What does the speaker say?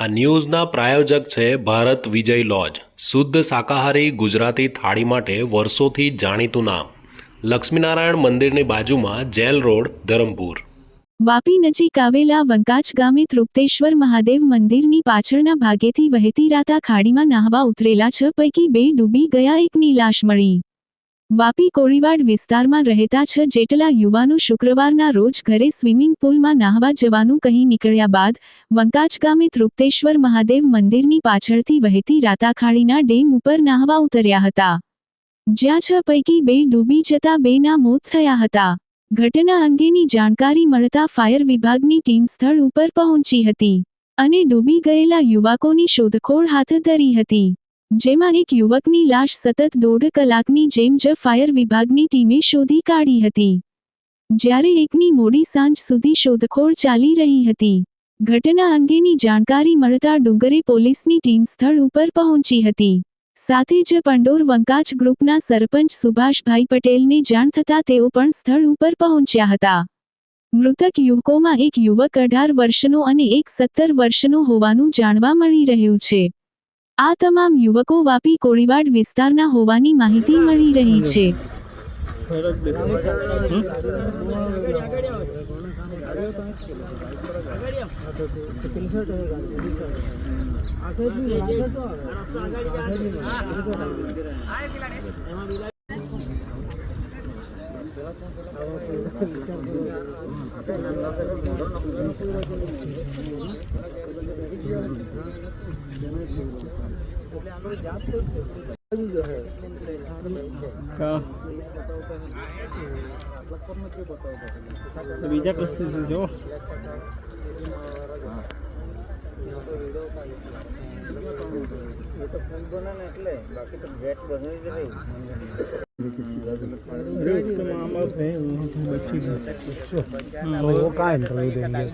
આ ન્યૂઝના પ્રાયોજક છે ભારત વિજય લોજ. શુદ્ધ શાકાહારી ગુજરાતી થાળી માટે વર્ષોથી જાણીતું નામ. લક્ષ્મીનારાયણ મંદિરની બાજુમાં જેલ રોડ, ધરમપુર. વાપી નજીક આવેલા વંકાચ ગામે તૃપ્તેશ્વર મહાદેવ મંદિરની પાછળના ભાગેથી વહેતી રાતા ખાડીમાં નાહવા ઉતરેલા છ પૈકી બે ડૂબી ગયા એકની લાશ મળી. વાપી કોળીવાડ વિસ્તારમાં રહેતા છ જેટલા યુવાનો શુક્રવારના રોજ ઘરે સ્વિમિંગ પુલમાં નાહવા જવાનું કહી નીકળ્યા બાદ વંકાચ ગામે તૃપ્તેશ્વર મહાદેવ મંદિરની પાછળથી વહેતી રાતાખાડીના ડેમ ઉપર નાહવા ઉતર્યા હતા. જ્યાં છ પૈકી બે ડૂબી જતા બેના મોત થયા હતા. ઘટના અંગેની જાણકારી મળતા ફાયર વિભાગની ટીમ સ્થળ ઉપર પહોંચી હતી અને ડૂબી ગયેલા યુવકોની શોધખોળ હાથ ધરી હતી. જેમાં એક યુવકની લાશ સતત દોઢ કલાકની જેમ જ ફાયર વિભાગની ટીમે શોધી કાઢી હતી. જ્યારે એકની મોડી સાંજ સુધી શોધખોળ ચાલી રહી હતી. ઘટના અંગેની જાણકારી મળતા ડુંગરે પોલીસની ટીમ સ્થળ ઉપર પહોંચી હતી. સાથે જ પંડોર વંકાચ ગ્રુપના સરપંચ સુભાષભાઈ પટેલને જાણ થતાં તેઓ પણ સ્થળ ઉપર પહોંચ્યા હતા. મૃતક યુવકોમાં એક યુવક અઢાર વર્ષનો અને એક સત્તર વર્ષનો હોવાનું જાણવા મળી રહ્યું છે. આ તમામ યુવકો વાપી કોળીવાડ વિસ્તારના હોવાની માહિતી મળી રહી છે. બીજા પ્રશ્ન જો रिस्क में आप हैं बच्ची वो का इंटरव्यू देंगे